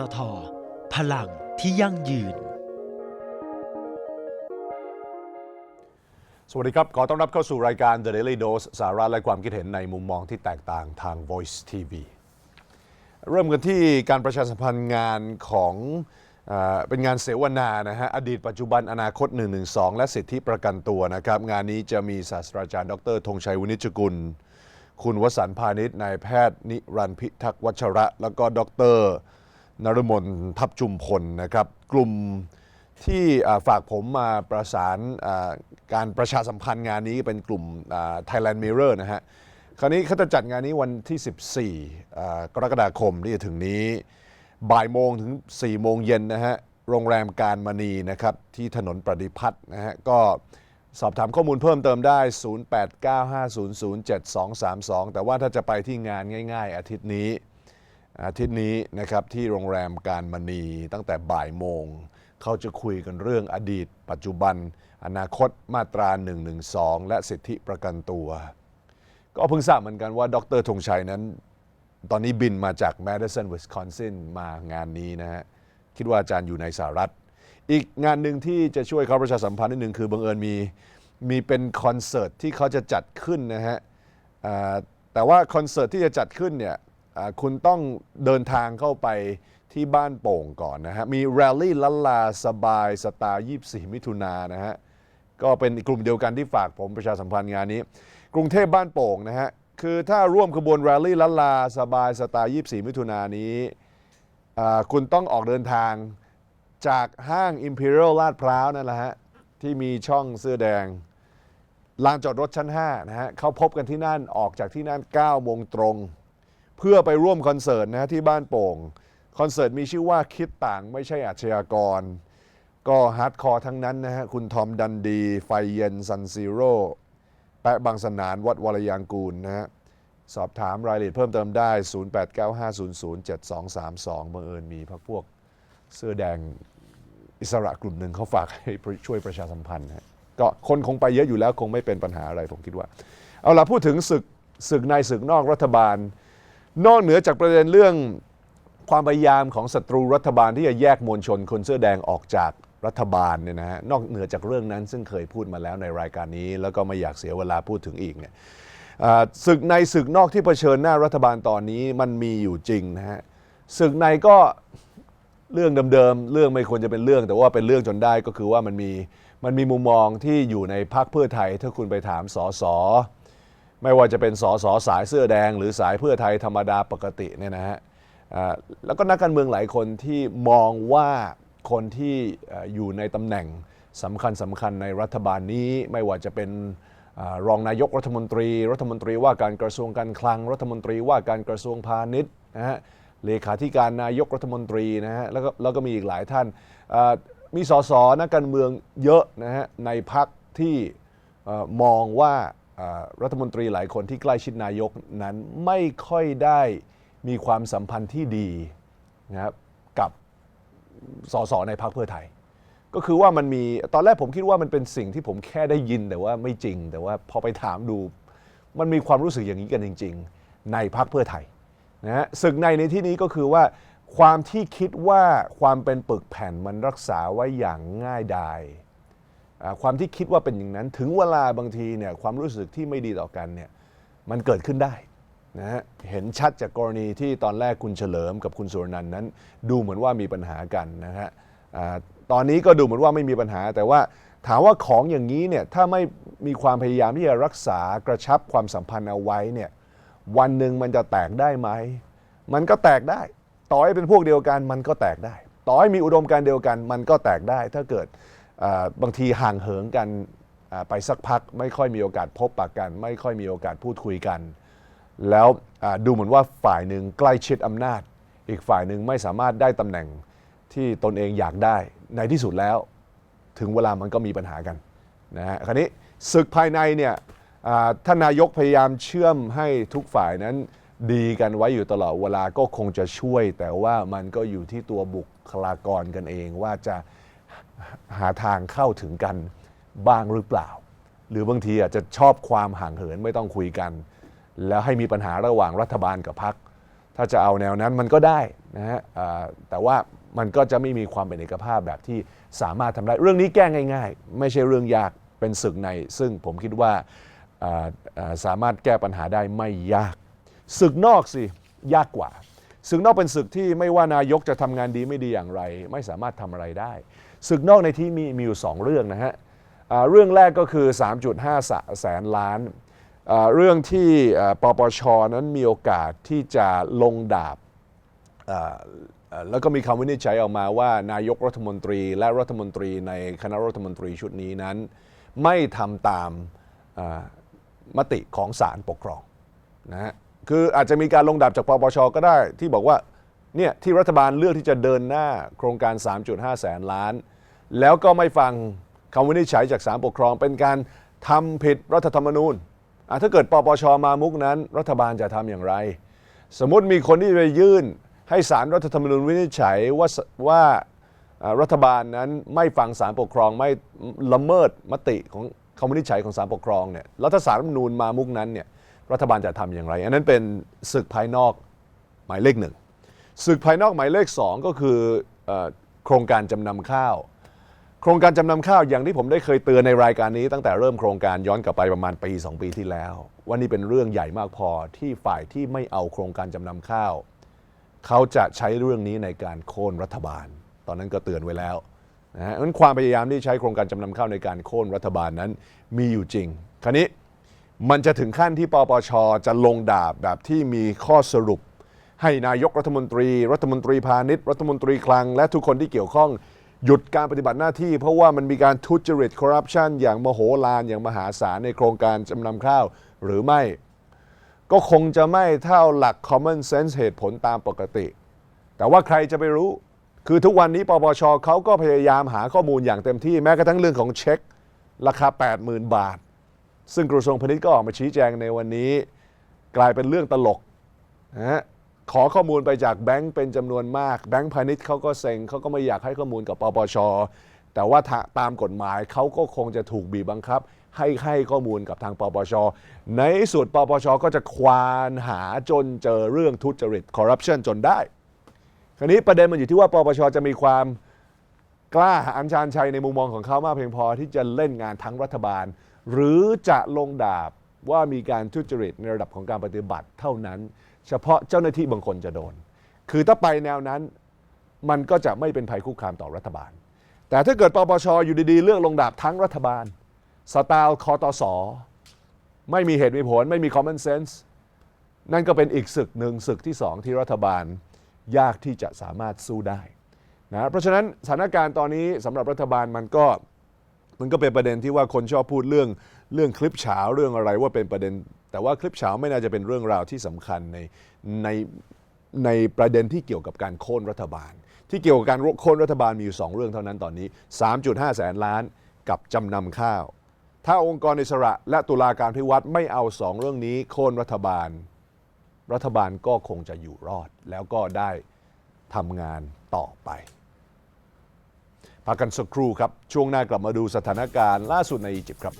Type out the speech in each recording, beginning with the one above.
ตท พลังที่ยั่งยืน สวัสดีครับ ขอต้อนรับเข้าสู่รายการ The Daily Dose สาระและความคิดเห็นในมุมมองที่แตกต่างทาง Voice TV เริ่มกันที่การประชาสัมพันธ์งานของเป็นงานเสวนานะฮะอดีตปัจจุบันอนาคต 112 และสิทธิประกันตัวนะครับ งานนี้จะมีศาสตราจารย์ ดรธงชัยวินิจกุล คุณวสันพาณิชย์นายแพทย์นิรันพิทักษ์วัชระ แล้วก็ดร นรมนทัพจุมพลนะครับ กลุ่มที่ฝากผมมาประสานการประชาสัมพันธ์งานนี้เป็นกลุ่ม Thailand Mirror นะฮะ คราวนี้เขาจะจัดงานนี้วันที่ 14อ่กรกฎาคมที่จะถึงนี้ บ่ายโมงถึง 4 โมงเย็นนะฮะ โรงแรมการมณีนะครับ ที่ถนนประดิพัฒน์นะฮะ ก็สอบถามข้อมูลเพิ่มเติมได้ 0895007232 แต่ว่าถ้าจะไปที่งานง่าย ๆ อาทิตย์นี้ อาทิตย์นี้นะครับที่โรงแรมการมณีตั้งแต่บ่ายโมง เขาจะคุยกันเรื่องอดีต ปัจจุบัน อนาคตมาตรา 112 และสิทธิประกันตัว ก็เพิ่งทราบเหมือนกันว่าดรธงชัยนั้น ตอนนี้บินมาจาก Madison Wisconsin มางานนี้นะฮะคิดว่าอาจารย์อยู่ในสหรัฐ อีกงานหนึ่งที่จะช่วยเขาประชาสัมพันธ์นิดหนึ่งคือบังเอิญมีมีเป็นคอนเสิร์ตที่เขาจะจัดขึ้นนะฮะแต่ว่าคอนเสิร์ตที่จะจัดขึ้นเนี่ย คุณต้องเดินทางเข้าไปที่บ้านโป่งก่อนนะฮะ มีแรลลี่ลัลลาสบายสไตล์24 มิถุนายนนะฮะ ก็เป็นกลุ่มเดียวกันที่ฝากผมประชาสัมพันธ์งานนี้ กรุงเทพบ้านโป่งนะฮะ คือถ้าร่วมขบวนแรลลี่ลัลลาสบายสไตล์24 มิถุนายนนี้ คุณต้องออกเดินทางจากห้าง Imperial ลาดพร้าวนั่นแหละฮะ ที่มีช่องเสื้อแดงลานจอดรถชั้น5นะฮะเขาพบกันที่นั่นออกจากที่นั่น9โมงตรง เพื่อไปร่วมคอนเสิร์ตนะฮะที่บ้านโป่ง คอนเสิร์ตมีชื่อว่าคิดต่างไม่ใช่อาชญากร ก็ฮาร์ดคอร์ทั้งนั้นนะฮะ คุณทอมดันดี ไฟเย็นซันซีโร่แปะบางสนานวัดวรยางกูลนะฮะ สอบถามรายละเอียดเพิ่มเติมได้ 0895007232บังเอิญมีพักพวกเสื้อแดงอิสระกลุ่มหนึ่งเขาฝากให้ช่วยประชาสัมพันธ์นะฮะก็คนคงไปเยอะอยู่แล้วคงไม่เป็นปัญหาอะไรผมคิดว่า เอาล่ะพูดถึงศึกศึกในศึกนอกรัฐบาล นอกเหนือจากประเด็นเรื่องความพยายามของศัตรูรัฐบาลที่จะแยกมวลชนคนเสื้อแดงออกจากรัฐบาลเนี่ยนะฮะนอกเหนือจากเรื่องนั้นซึ่งเคยพูดมาแล้วในรายการนี้ แล้วก็ไม่อยากเสียเวลาพูดถึงอีกเนี่ยศึกในศึกนอกที่เผชิญหน้ารัฐบาลตอนนี้มันมีอยู่จริงนะฮะศึกในก็เรื่องเดิมๆเรื่องไม่ควรจะเป็นเรื่อง แต่ว่าเป็นเรื่องจนได้ก็คือว่ามันมีมันมีมุมมองที่อยู่ในพรรคเพื่อไทย ถ้าคุณไปถามสส ไม่ว่าจะเป็นสสสายเสื้อแดง หรือสายเพื่อไทยธรรมดาปกติเนี่ยนะฮะแล้วก็นักการเมืองหลายคนที่มองว่าคนที่อยู่ในตำแหน่งสำคัญสำคัญในรัฐบาลนี้ไม่ว่าจะเป็นรองนายกรัฐมนตรี รัฐมนตรีว่าการกระทรวงการคลัง รัฐมนตรีว่าการกระทรวงพาณิชย์นะฮะเลขาธิการนายกรัฐมนตรีนะฮะแล้วก็แล้วก็มีอีกหลายท่านมีสสนักการเมืองเยอะนะฮะในพักที่มองว่า รัฐมนตรีหลายคนที่ใกล้ชิดนายกนั้นไม่ค่อยได้มีความสัมพันธ์ที่ดีนะครับกับสสในพรรคเพื่อไทย ก็คือว่ามันมีตอนแรกผมคิดว่ามันเป็นสิ่งที่ผมแค่ได้ยินแต่ว่าไม่จริง แต่ว่าพอไปถามดู มันมีความรู้สึกอย่างนี้กันจริง ๆ ในพรรคเพื่อไทยนะฮะศึกในในที่นี้ก็คือว่าความที่คิดว่าความเป็นปึกแผ่นมันรักษาไว้อย่างง่ายดาย ความที่คิดว่าเป็นอย่างนั้น ถึงเวลาบางทีเนี่ยความรู้สึกที่ไม่ดีต่อกันเนี่ยมันเกิดขึ้นได้นะฮะเห็นชัดจากกรณีที่ตอนแรกคุณเฉลิมกับคุณสุรนันท์นั้น ดูเหมือนว่ามีปัญหากันนะฮะตอนนี้ก็ดูเหมือนว่าไม่มีปัญหา แต่ว่าถามว่าของอย่างนี้เนี่ยถ้าไม่มีความพยายามที่จะรักษากระชับความสัมพันธ์เอาไว้เนี่ยวันหนึ่งมันจะแตกได้ไหม มันก็แตกได้ ต่อให้เป็นพวกเดียวกันมันก็แตกได้ ต่อให้มีอุดมการณ์เดียวกัน มันก็แตกได้ถ้าเกิด บางทีห่างเหินกันไปสักพัก ไม่ค่อยมีโอกาสพบปะกัน ไม่ค่อยมีโอกาสพูดคุยกัน แล้วดูเหมือนว่าฝ่ายหนึ่งใกล้ชิดอำนาจ อีกฝ่ายหนึ่งไม่สามารถได้ตำแหน่งที่ตนเองอยากได้ในที่สุดแล้ว ถึงเวลามันก็มีปัญหากันนะฮะคราวนี้ศึกภายในเนี่ยท่านนายกพยายามเชื่อมให้ทุกฝ่ายนั้นดีกันไว้อยู่ตลอดเวลาก็คงจะช่วย แต่ว่ามันก็อยู่ที่ตัวบุคลากรกันเองว่าจะ หาทางเข้าถึงกันบ้างหรือเปล่า หรือบางทีอาจจะชอบความห่างเหินไม่ต้องคุยกัน แล้วให้มีปัญหาระหว่างรัฐบาลกับพรรคถ้าจะเอาแนวนั้นมันก็ได้นะฮะแต่ว่ามันก็จะไม่มีความเป็นเอกภาพแบบที่สามารถทำได้ เรื่องนี้แก้ง่าย ๆ ไม่ใช่เรื่องยากเป็นศึกใน ซึ่งผมคิดว่าาาสามารถแก้ปัญหาได้ไม่ยาก ศึกนอกสิยากกว่าศึกนอกเป็นศึกที่ไม่ว่านายกจะทำงานดีไม่ดีอย่างไร ไม่สามารถทำอะไรได้ ศึกนอกในที่มีมีอยู่สองเรื่องนะฮะเรื่องแรกก็คือ 3.5สแสนล้าน เรื่องที่ปปชนั้นมีโอกาสที่จะลงดาบแล้วก็มีคำวินิจฉัยออกมาว่านายกรัฐมนตรีและรัฐมนตรีในคณะรัฐมนตรีชุดนี้นั้น ไม่ทำตามมติของศาลปกครองนะฮะคืออาจจะมีการลงดาบจากปปชก็ได้ที่บอกว่า เนี่ยที่รัฐบาลเลือกที่จะเดินหน้าโครงการ 3.5 แสนล้าน แล้วก็ไม่ฟังคำวินิจฉัยจากศาลปกครอง เป็นการทำผิดรัฐธรรมนูญถ้าเกิดปปชมามุกนั้น รัฐบาลจะทำอย่างไร สมมติมีคนที่ไปยื่นให้สารรัฐธรรมนูญวินิจฉัยว่าว่ารัฐบาลนั้นไม่ฟังสารปกครองไม่ละเมิดมติของคำวินิจฉัยของสารปกครองเนี่ยแล้วถ้าสารรัฐธรรมนูญมามุกนั้นเนี่ยรัฐบาลจะทำอย่างไร อันนั้นเป็นศึกภายนอกหมายเลขหนึ่ง ศึกภายนอกหมายเลขสองก็คือเอ่อโครงการจำนำข้าว โครงการจำนำข้าวอย่างที่ผมได้เคยเตือนในรายการนี้ตั้งแต่เริ่มโครงการย้อนกลับไปประมาณปี 2 ปีที่แล้ว ว่านี่เป็นเรื่องใหญ่มากพอที่ฝ่ายที่ไม่เอาโครงการจำนำข้าว เขาจะใช้เรื่องนี้ในการโค่นรัฐบาล ตอนนั้นก็เตือนไว้แล้วนะฮะนั้นความพยายามที่ใช้โครงการจำนำข้าวในการโค่นรัฐบาลนั้นมีอยู่จริง คราวนี้มันจะถึงขั้นที่ปปชจะลงดาบแบบที่มีข้อสรุป ให้นายกรัฐมนตรี รัฐมนตรีพาณิชย์รัฐมนตรีคลัง และทุกคนที่เกี่ยวข้อง หยุดการปฏิบัติหน้าที่ เพราะว่ามันมีการทุจริตคอร์รัปชันอย่างมโหฬารอย่างมหาศาลในโครงการจำนำข้าวหรือไม่ ก็คงจะไม่เท่าหลัก common sense เหตุผลตามปกติ แต่ว่าใครจะไปรู้ คือทุกวันนี้ปปชเขาก็พยายามหาข้อมูลอย่างเต็มที่แม้กระทั่งเรื่องของเช็ค ราคา 80,000 บาท ซึ่งกระทรวงพาณิชย์ก็ออกมาชี้แจงในวันนี้ กลายเป็นเรื่องตลกนะฮะ ขอข้อมูลไปจากแบงก์เป็นจำนวนมาก แบงก์พาณิชย์เขาก็เซ็งเขาก็ไม่อยากให้ข้อมูลกับปปช แต่ว่าถ้าตามกฎหมายเขาก็คงจะถูกบีบบังคับ ให้ให้ข้อมูลกับทางปปช ในที่สุดปปชก็จะควานหาจนเจอเรื่องทุจริตคอร์รัปชันจนได้ คราวนี้ประเด็นมันอยู่ที่ว่าปปชจะมีความกล้าหาญชาญชัยในมุมมองของเขามากเพียงพอที่จะเล่นงานทั้งรัฐบาล หรือจะลงดาบว่ามีการทุจริตในระดับของการปฏิบัติเท่านั้น เฉพาะเจ้าหน้าที่บางคนจะโดน คือถ้าไปแนวนั้นมันก็จะไม่เป็นภัยคุกคามต่อรัฐบาล แต่ถ้าเกิดปปชอยู่ดีๆ เลือกลงดาบทั้งรัฐบาล สไตล์คอตสอไม่มีเหตุมีผลไม่มี common sense นั่นก็เป็นอีกศึกหนึ่งศึกที่สองที่รัฐบาลยากที่จะสามารถสู้ได้นะเพราะฉะนั้นสถานการณ์ตอนนี้สำหรับรัฐบาลมันก็มันก็เป็นประเด็นที่ว่าคนชอบพูดเรื่องเรื่องคลิปเฉาเรื่องอะไรว่าเป็นประเด็น แต่ว่าคลิปเฉาไม่น่าจะเป็นเรื่องราวที่สำคัญในในในประเด็นที่เกี่ยวกับการโค่นรัฐบาล ที่เกี่ยวกับการโค่นรัฐบาลมีอยู่สองเรื่องเท่านั้นตอนนี้ 3.5 แสนล้านกับจำนำข้าว ถ้าองค์กรอิสระ และตุลาการพิวัตรไม่เอาสองเรื่องนี้โค่นรัฐบาล รัฐบาลก็คงจะอยู่รอด แล้วก็ได้ทำงานต่อไปพักกันสักครู่ครับ ช่วงหน้ากลับมาดูสถานการณ์ล่าสุดในอียิปต์ครับ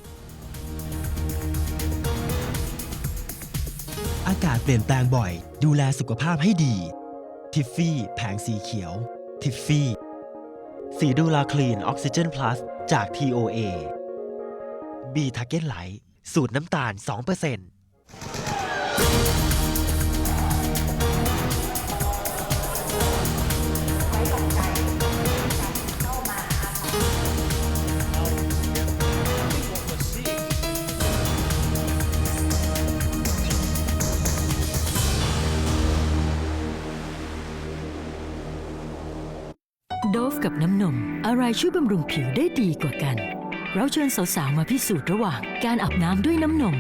ากาศเปลี่ยนแปลงบ่อย ดูแลสุขภาพให้ดี ทิฟฟี่ แผงสีเขียว ทิฟฟี่ สีดูลาคลีนออกซิเจนพลัสจาก TOA บีทาเก็ตไลท์สูตรน้ำตาล 2% อะไรช่วยบำรุงผิวได้ดีกว่ากัน เราเชิญสาวๆ มาพิสูจน์ระหว่างการอาบน้ำด้วยน้ำนม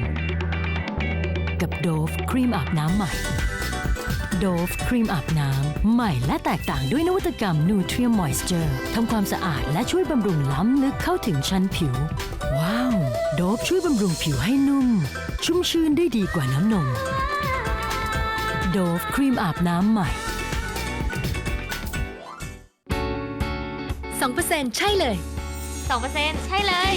กับโดฟครีมอาบน้ำใหม่โดฟครีมอาบน้ำ ใหม่และแตกต่างด้วยนวัตกรรม Nutrient Moisture ทำความสะอาดและช่วยบำรุงล้ำลึกเข้าถึงชั้นผิว ว้าว โดฟช่วยบำรุงผิวให้นุ่ม ชุ่มชื่นได้ดีกว่าน้ำนม โดฟครีมอาบน้ำใหม่ 2%ใช่เลย 2%ใช่เลย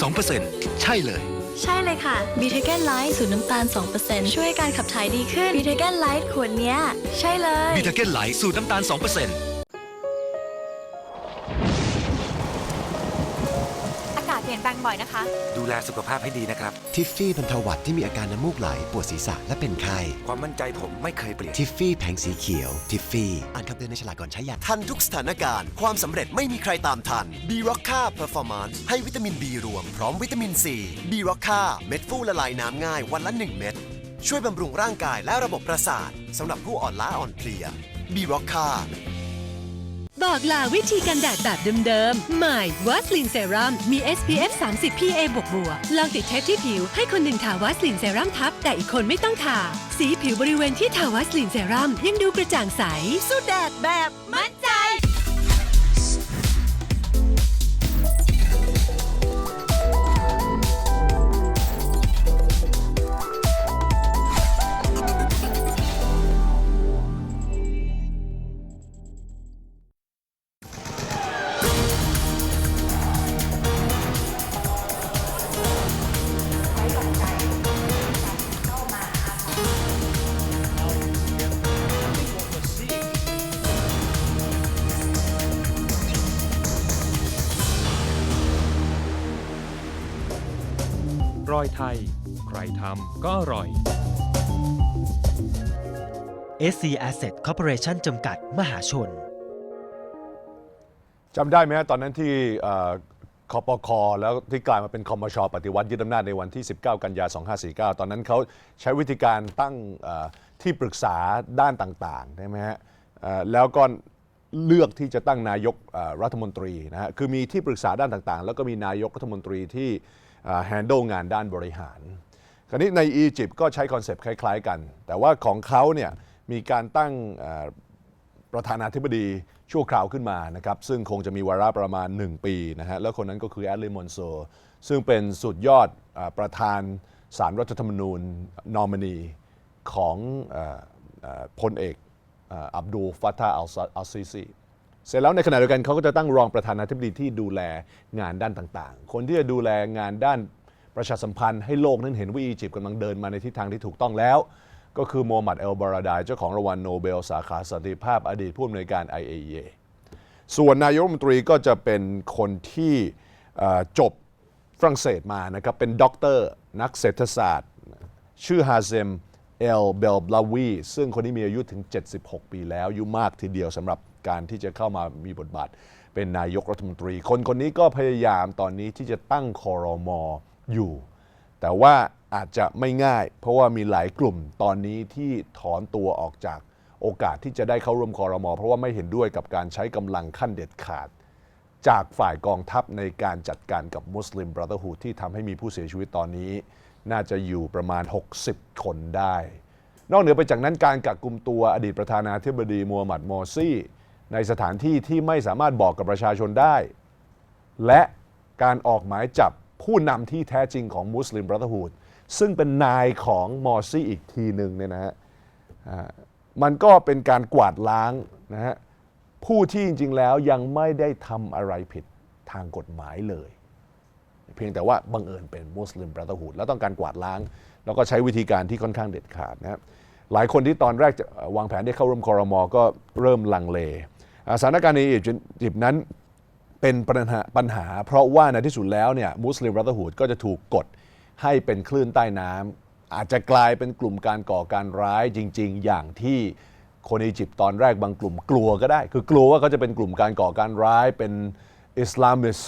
2%ใช่เลย ใช่เลยค่ะ b ีเทเกนไลท์สูตรน้ำตาล 2%ช่วยให้การขับถ่ายดีขึ้น b ีเทเกนไลท์ขวดเนี้ย ใช่เลย บีทาเก้นไลท์สูตรน้ำตาล 2% บ่อยนะคะ ดูแลสุขภาพให้ดีนะครับ ทิฟฟี่บรรเทาหวัดที่มีอาการน้ำมูกไหล ปวดศีรษะและเป็นไข้ ความมั่นใจผมไม่เคยเปลี่ยน ทิฟฟี่แผงสีเขียว ทิฟฟี่ อ่านคำเตือนในฉลากก่อนใช้ยาทันทุกสถานการณ์ ความสำเร็จไม่มีใครตามทัน b ีร็อกค่าเพอร์ฟอร์มานซ์ให้วิตามิน B รวม พร้อมวิตามิน C บีร็อกค่าเม็ดฟูละลายน้ำง่ายวันละ 1 เม็ด ช่วยบำรุงร่างกายและระบบประสาทสำหรับผู้อ่อนล้าอ่อนเพลีย b ีร็อกค่า บอกลาวิธีกันแดดแบบเดิมๆใหม่วัสลินเซรั่มมี SPF 30 PA บวกบวกลองติดเทปที่ผิว ให้คนหนึ่งทาวัสลินเซรั่มทับ แต่อีกคนไม่ต้องทา สีผิวบริเวณที่ทาวัสลินเซรั่มยังดูกระจ่างใส สู้แดดแบบมั่นใจ อยไทย ใครทำก็อร่อย SC Asset Corporation จำกัดมหาชน จำได้ไหมฮะตอนนั้นที่เอ่อคอปคแล้วที่กลายมาเป็นคอมชปฏิวัติยึดอำนาจในวันที่ 19 กันยา 2549 ตอนนั้นเขาใช้วิธีการตั้งเอ่อที่ปรึกษาด้านต่างๆ ใช่ไหมฮะเอ่อแล้วก็เลือกที่จะตั้งนายกเอ่อรัฐมนตรีนะฮะคือมีที่ปรึกษาด้านต่างๆ แล้วก็มีนายกรัฐมนตรีที่ แฮนด์ลงานด้านบริหาร คราวนี้ในอียิปต์ก็ใช้คอนเซปต์คล้าย ๆ กัน แต่ว่าของเขาเนี่ยมีการตั้งประธานาธิบดีชั่วคราวขึ้นมานะครับซึ่งคงจะมีวาระประมาณ 1 ปีนะฮะแล้วคนนั้นก็คือแอดลีมอนโซซึ่งเป็นสุดยอดอประธานสารรัฐธรรมนูญนอมินีของออพลเอกอ,อับดุลฟัตตาอัลซาอัลซีซี เสร็จแล้วในขณะเดียวกันเขาก็จะตั้งรองประธานาธิบดีที่ดูแลงานด้านต่างๆ คนที่จะดูแลงานด้านประชาสัมพันธ์ให้โลกนั้นเห็นว่าอียิปต์กำลังเดินมาในทิศทางที่ถูกต้องแล้ว ก็คือโมฮัมหมัดเอลบาราดายเจ้าของรางวัลโนเบลสาขาสันติภาพอดีตผู้อำนวยการ IAEA ส่วนนายกรัฐมนตรีก็จะเป็นคนที่จบฝรั่งเศสมานะครับเป็นด็อกเตอร์นักเศรษฐศาสตร์ ชื่อฮาเซมเอลเบลบลาวีซึ่งคนนี้มีอายุถึง 76 ปีแล้วอายุมากทีเดียวสำหรับ การที่จะเข้ามามีบทบาท เป็นนายกรัฐมนตรี คนคนนี้ก็พยายามตอนนี้ที่จะตั้งคอรมออยู่ แต่ว่าอาจจะไม่ง่าย เพราะว่ามีหลายกลุ่มตอนนี้ที่ถอนตัวออกจากโอกาสที่จะได้เข้าร่วมคอรมอเพราะว่าไม่เห็นด้วยกับการใช้กำลังขั้นเด็ดขาด จากฝ่ายกองทัพในการจัดการกับมุสลิมบรั h ฮูดที่ทำให้มีผู้เสียชีวิตตอนนี้ น่าจะอยู่ประมาณ 60 คนได้ นอกเหนือไปจากนั้นการกักกุมตัวอดีตประธานาธิบดีมูฮัมหมัดมอร์ซี่ ในสถานที่ที่ไม่สามารถบอกกับประชาชนได้ และการออกหมายจับผู้นำที่แท้จริงของมุสลิมบรั h ฮูดซึ่งเป็นนายของมอร์ซี่อีกทีหนึ่งเนี่ยนะฮะมันก็เป็นการกวาดล้างนะฮะผู้ที่จริงๆแล้วยังไม่ได้ทำอะไรผิดทางกฎหมายเลย เพียงแต่ว่าบังเอิญเป็นมุสลิมบรั h ฮูดแล้วต้องการกวาดล้าง แล้วก็ใช้วิธีการที่ค่อนข้างเด็ดขาดนะครับหลายคนที่ตอนแรกจะวางแผนได้เข้าร่วมคอรมอก็เริ่มลังเล สถานการณ์ในอียิปต์นั้นเป็นปัญหาปัญหา เพราะว่าในที่สุดแล้วเนี่ยมุสลิมรัฐหูดก็จะถูกกดให้เป็นคลื่นใต้น้ำอาจจะกลายเป็นกลุ่มการก่อการร้ายจริง ๆ อย่างที่คนอียิปต์ตอนแรกบางกลุ่มกลัวก็ได้ คือกลัวว่าเขาจะเป็นกลุ่มการก่อการร้ายเป็นอิสลามิส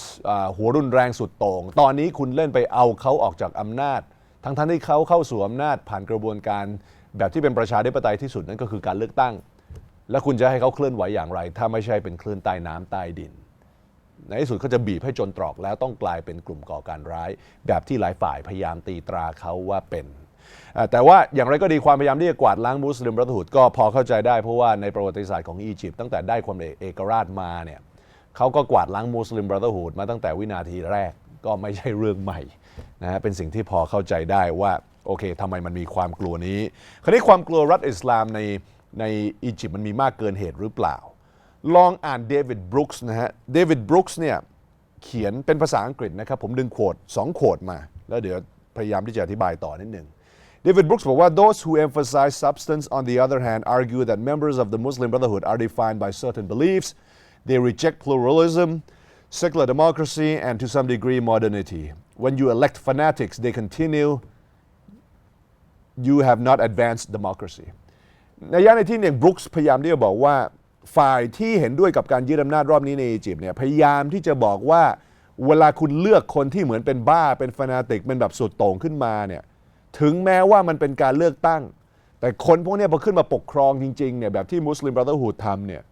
หัวรุนแรงสุดโต่ง ตอนนี้คุณเล่นไปเอาเขาออกจากอำนาจ ทั้งๆที่เขาเข้าสู่อำนาจผ่านกระบวนการแบบที่เป็นประชาธิปไตยที่สุดนั่นก็คือการเลือกตั้ง แล้วคุณจะให้เขาเคลื่อนไหวอย่างไร ถ้าไม่ใช่เป็นคลื่นใต้น้ำใต้ดิน ในที่สุดเขาจะบีบให้จนตรอกแล้วต้องกลายเป็นกลุ่มก่อการร้าย แบบที่หลายฝ่ายพยายามตีตราเขาว่าเป็นแต่ว่าอย่างไรก็ดีความพยายามที่จะกวาดล้างมุสลิมรัฐหุดก็พอเข้าใจได้เพราะว่าในประวัติศาสตร์ของอียิปต์ตั้งแต่ได้ความเอกราชมาเนี่ยเขาก็กวาดล้างมุสลิมรัฐหุดมาตั้งแต่วินาทีแรกก็ไม่ใช่เรื่องใหม่นะฮะเป็นสิ่งที่พอเข้าใจได้ว่าโอเคทำไมมันมีความกลัวนี้ คราวนี้ความกลัวรัฐอิสลามใน ในอียิปต์มันมีมากเกินเหตุหรือเปล่า ลองอ่านเดวิดบรูคส์นะฮะเดวิดบรูคส์เนี่ยเขียนเป็นภาษาอังกฤษนะครับ ผมดึงโคดสองโคดมา แล้วเดี๋ยวพยายามที่จะอธิบายต่อนิดหนึ่ง David Brooks บอกว่า those who emphasize substance on the other hand argue that members of the Muslim Brotherhood are defined by certain beliefs they reject pluralism secular democracy and to some degree modernity when you elect fanatics they continue you have not advanced democracy ในย่าในที่หนึ่งบรุกส์พยายามที่จะบอกว่าฝ่ายที่เห็นด้วยกับการยึดอำนาจรอบนี้ในอียิปต์เนี่ยพยายามที่จะบอกว่าเวลาคุณเลือกคนที่เหมือนเป็นบ้าเป็นฟานาติกเป็นแบบสุดโต่งขึ้นมาเนี่ยถึงแม้ว่ามันเป็นการเลือกตั้ง แต่คนพวกนี้พอขึ้นมาปกครองจริงๆเนี่ยแบบที่มุสลิมบราเธอร์ฮูดทำเนี่ย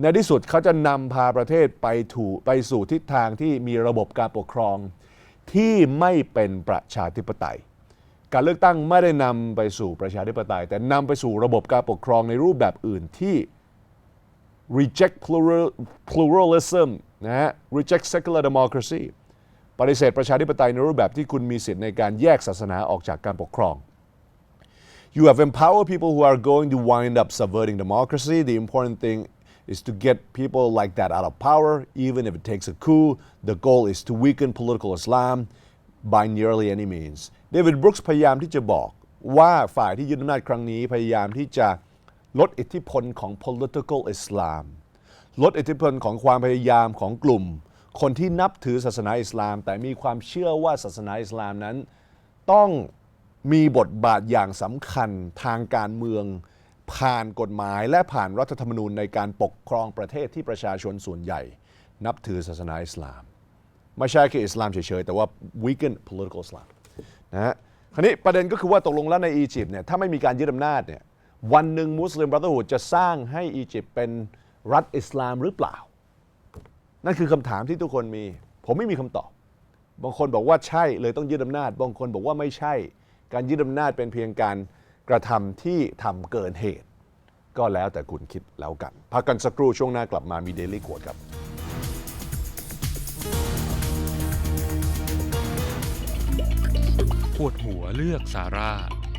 ในที่สุดเขาจะนำพาประเทศไปถูไปสู่ทิศทางที่มีระบบการปกครองที่ไม่เป็นประชาธิปไตย การเลือกตั้งไม่ได้นำไปสู่ประชาธิปไตย แต่นำไปสู่ระบบการปกครองในรูปแบบอื่นที่ reject plural pluralism นะฮะ reject secular democracy ปฏิเสธประชาธิปไตยในรูปแบบที่คุณมีสิทธิ์ในการแยกศาสนาออกจากการปกครอง You have empowered people who are going to wind up subverting democracy. The important thing is to get people like that out of power, even if it takes a coup. The goal is to weaken political Islam by nearly any means. David Brooks พยายามที่จะบอกว่าฝ่ายที่ยึดอำนาจครั้งนี้พยายามที่จะลดอิทธิพลของ political Islam ลดอิทธิพลของความพยายามของกลุ่ม คนที่นับถือศาสนาอิสลาม แต่มีความเชื่อว่าศาสนาอิสลามนั้น ต้องมีบทบาทอย่างสำคัญทางการเมือง ผ่านกฎหมายและผ่านรัฐธรรมนูญในการปกครองประเทศที่ประชาชนส่วนใหญ่ นับถือศาสนาอิสลาม ไม่ใช่แค่อิสลามเฉยๆแต่ว่า weaken political Islam นะฮะคราวนี้ประเด็นก็คือว่าตกลงแล้วในอียิปต์เนี่ยถ้าไม่มีการยึดอำนาจเนี่ยวันหนึ่งมุสลิมบรัตฮูดจะสร้างให้อียิปต์เป็นรัฐอิสลามหรือเปล่า นั่นคือคำถามที่ทุกคนมี ผมไม่มีคำตอบ บางคนบอกว่าใช่เลยต้องยึดอำนาจ บางคนบอกว่าไม่ใช่ การยึดอำนาจเป็นเพียงการกระทำที่ทำเกินเหตุ ก็แล้วแต่คุณคิดแล้วกัน พักกันสักครู่ช่วงหน้ากลับมามีเดลี่กวดครับ ปวดหัวเลือกสาร่า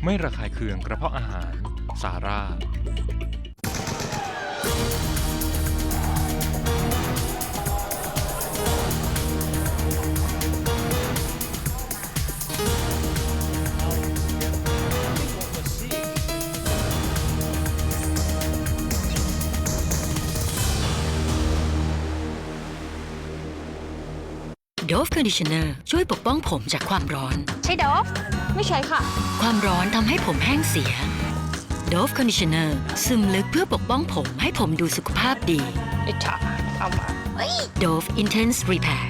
ไม่ระคายเคืองกระเพาะอาหาร สาร่า Dove Conditioner ช่วยปกป้องผมจากความร้อน ใช่ดอฟไม่ใช่ค่ะ ความร้อนทำให้ผมแห้งเสีย Dove Conditioner ซึมลึกเพื่อปกป้องผมให้ผมดูสุขภาพดีอิจฉาเอามา Dove Intense Repair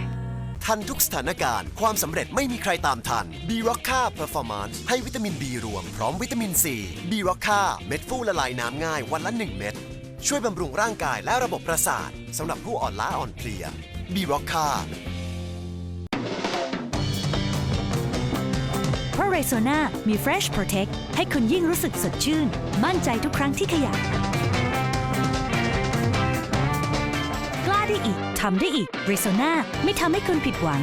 ทันทุกสถานการณ์ ความสำเร็จไม่มีใครตามทัน b r o c c a Performance ให้วิตามิน B รวม พร้อมวิตามิน C b r o c c a เม็ดฟูละลายน้ำง่ายวันละ 1 เม็ดช่วยบำรุงร่างกายและระบบประสาทสำหรับผู้อ่อนล้าอ่อนเพลีย b r o c c a ราะเรโซนามี Fresh Protect ให้คุณยิ่งรู้สึกสดชื่น มั่นใจทุกครั้งที่ขยับกล้าได้อีกทำได้อีกเรโซนาไม่ทำให้คุณผิดหวัง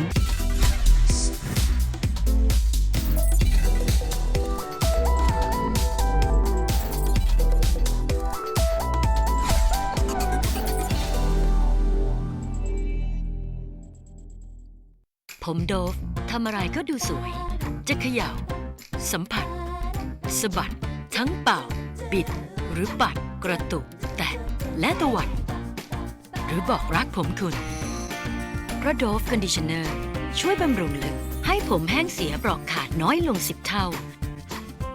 ผมโดฟทำอะไรก็ดูสวย จะเขย่า สัมผัส สะบัด ทั้งเป่า บิด หรือปัด กระตุก แตะ และตวัด หรือบอกรักผมคุณ เพราะโดฟคอนดิชเนอร์ช่วยบำรุงลึก ให้ผมแห้งเสียเปราะขาดน้อยลง10เท่า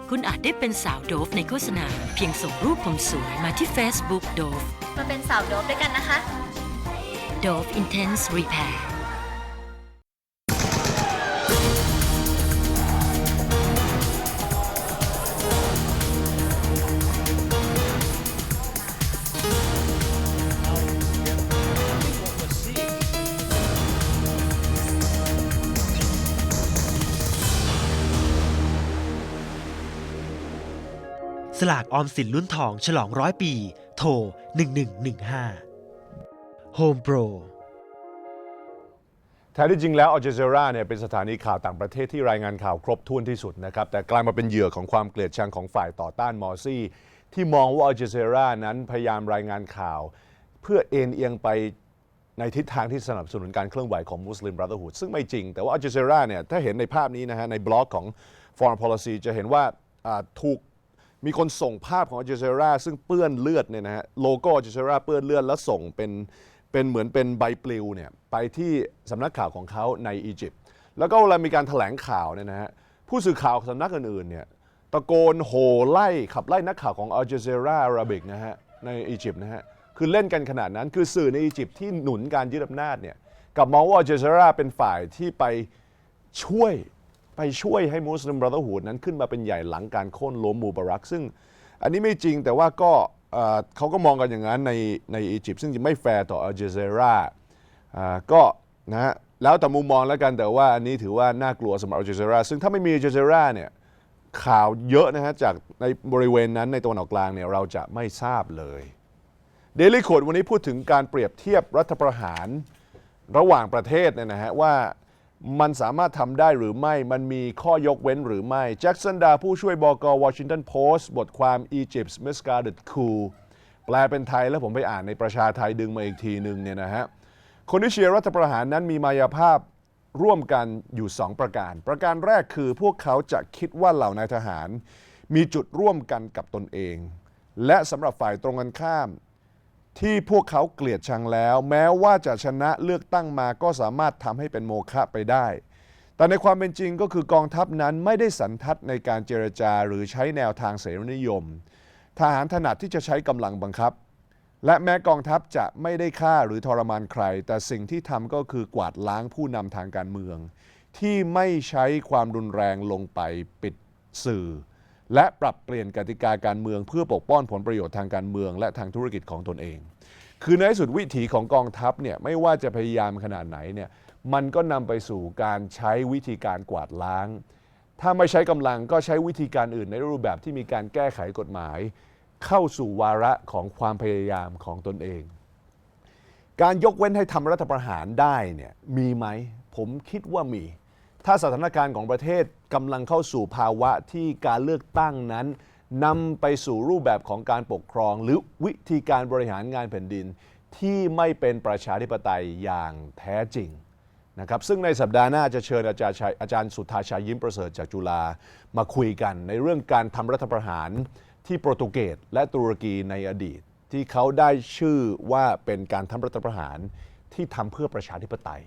คุณอาจได้เป็นสาวโดฟในโฆษณา เพียงส่งรูปผมสวยมาที่ Facebook โดฟมาเป็นสาวโดบด้วยกันนะคะ Dove Intense Repair สลากออมสินรุ่นทองฉลองร้อยปี โทร 1115 Home Pro แท้ที่จริงแล้วอัลจ z ซีราเนี่ยเป็นสถานีข่าวต่างประเทศที่รายงานข่าวครบถ้วนที่สุดนะครับ แต่กลายมาเป็นเหยื่อของความเกลียดชังของฝ่ายต่อต้านมอร์ซี่ ที่มองว่าอัลจ z ซีรานั้นพยายามรายงานข่าว เพื่อเอ็นเอียงไปในทิศทางที่สนับสนุนการเคลื่อนไหวของมุสลิมบรา h o ฮูดซึ่งไม่จริง แต่ว่าอัลจ z ซีราเนี่ยถ้าเห็นในภาพนี้นะฮะในบล็อกของ Foreign Policy จะเห็นว่าอ่าถูก มีคนส่งภาพของอัลจ z ซีราซึ่งเปื้อนเลือดเนี่ยนะฮะโลโก้อัลจ z ซีราเปื้อนเลือดแล้วส่งเป็นเป็นเหมือนเป็นใบปลิวเนี่ยไปที่สำนักข่าวของเขาในอียิปต์แล้วก็เวลามีการถแถลงข่าวเนี่ยนะฮะผู้สื่อข่าวสำนักอื่นๆเนี่ยตะโกนโห่ไล่ขับไล่นักข่าวของอัลจ z ซีราอาราบิกนะฮะในอียิปต์นะฮะคือเล่นกันขนาดนั้นคือสื่อในอียิปต์ที่หนุนการยึดอำนาจเนี่ยกับมองว่าอัลเจซราเป็นฝ่ายที่ไปช่วย ไปช่วยให้มุสลิมบรา h o ฮูดนั้นขึ้นมาเป็นใหญ่หลังการโค่นล้มมูบารัก ซึ่งอันนี้ไม่จริงแต่ว่าก็เขาก็มองกันอย่างนั้นในในอียิปต์ซึ่งจะไม่แฟร์ต่ออัลเจซราอ่าก็นะฮะแล้วแต่มุมมองแล้วกันแต่ว่าอันนี้ถือว่าน่ากลัวสำหรับอัลเจซราซึ่งถ้าไม่มีอัลเจซราเนี่ยข่าวเยอะนะฮะจากในบริเวณนั้นในตะวันออกกลางเนี่ยเราจะไม่ทราบเลยเดลิโคดวันนี้พูดถึงการเปรียบเทียบรัฐประหารระหว่างประเทศเนี่ยนะฮะว่า มันสามารถทำได้หรือไม่ มันมีข้อยกเว้นหรือไม่ แจ็คสันดาผู้ช่วยบกวอชิงตันโพสต์บทความ Egypt's Misguided Coup แปลเป็นไทยแล้วผมไปอ่านในประชาไทยดึงมาอีกทีหนึ่งเนี่ยนะฮะ คนที่เชียร์รัฐประหารนั้นมีมายาภาพร่วมกันอยู่ 2 ประการ ประการแรกคือพวกเขาจะคิดว่าเหล่านายทหาร มีจุดร่วมกันกับตนเอง และสำหรับฝ่ายตรงกันข้าม ที่พวกเขาเกลียดชังแล้ว แม้ว่าจะชนะเลือกตั้งมาก็สามารถทำให้เป็นโมฆะไปได้ แต่ในความเป็นจริงก็คือกองทัพนั้นไม่ได้สันทัดในการเจรจาหรือใช้แนวทางเสรีนิยม ทหารถนัดที่จะใช้กำลังบังคับ และแม้กองทัพจะไม่ได้ฆ่าหรือทรมานใคร แต่สิ่งที่ทำก็คือกวาดล้างผู้นำทางการเมือง ที่ไม่ใช้ความรุนแรงลงไปปิดสื่อ และปรับเปลี่ยนกติกาการเมืองเพื่อปกป้องผลประโยชน์ทางการเมือง และทางธุรกิจของตนเอง คือในที่สุดวิถีของกองทัพเนี่ยไม่ว่าจะพยายามขนาดไหนเนี่ยมันก็นำไปสู่การใช้วิธีการกวาดล้าง ถ้าไม่ใช้กำลังก็ใช้วิธีการอื่นในรูปแบบที่มีการแก้ไขกฎหมาย เข้าสู่วาระของความพยายามของตนเอง การยกเว้นให้ทำรัฐประหารได้เนี่ยมีไหมผมคิดว่ามี ถ้าสถานการณ์ของประเทศกำลังเข้าสู่ภาวะที่การเลือกตั้งนั้นนำไปสู่รูปแบบของการปกครอง หรือวิธีการบริหารงานแผ่นดิน ที่ไม่เป็นประชาธิปไตยอย่างแท้จริงนะครับซึ่งในสัปดาห์หน้าจะเชิญอาจารย์อาจารย์สุทธาชัยยิ้มประเสริฐจากจุฬามาคุยกันในเรื่องการทำรัฐประหารที่โปรตุเกสและตุรกีในอดีต ที่เขาได้ชื่อว่าเป็นการทำรัฐประหารที่ทำเพื่อประชาธิปไตย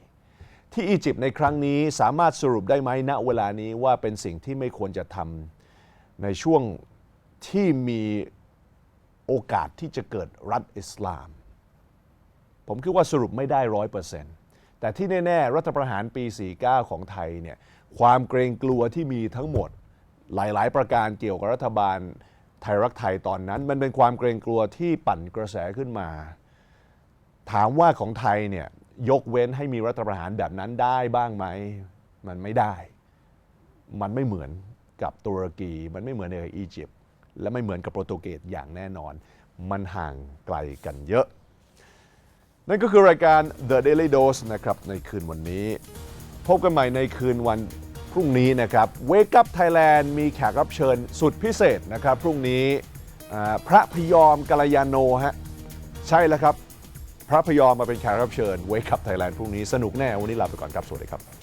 ที่อียิปต์ในครั้งนี้สามารถสรุปได้ไหมณเวลานี้ว่าเป็นสิ่งที่ไม่ควรจะทำในช่วงที่มีโอกาสที่จะเกิดรัฐอิสลาม ผมคิดว่าสรุปไม่ได้ร้อยเปอร์เซ็นต์แต่ที่แน่ ๆ รัฐประหารปี 49 ของไทยเนี่ยความเกรงกลัวที่มีทั้งหมดหลายๆ ประการเกี่ยวกับรัฐบาลไทยรักไทยตอนนั้น มันเป็นความเกรงกลัวที่ปั่นกระแสขึ้นมา ถามว่าของไทยเนี่ย ยกเว้นให้มีรัฐประหารแบบนั้นได้บ้างไหม มันไม่ได้ มันไม่เหมือนกับตุรกี มันไม่เหมือนในอียิปต์ และไม่เหมือนกับโปรตุเกสอย่างแน่นอน มันห่างไกลกันเยอะ นั่นก็คือรายการ The Daily Dose นะครับในคืนวันนี้ พบกันใหม่ในคืนวันพรุ่งนี้นะครับ Wake Up Thailand มีแขกรับเชิญสุดพิเศษนะครับ พรุ่งนี้พระพยอมกัลยาโนฮะ ใช่แล้วครับ พระพยอมมาเป็นแขกรับเชิญ Wake Up Thailand พรุ่งนี้สนุกแน่วันนี้ลาไปก่อนครับสวัสดีครับ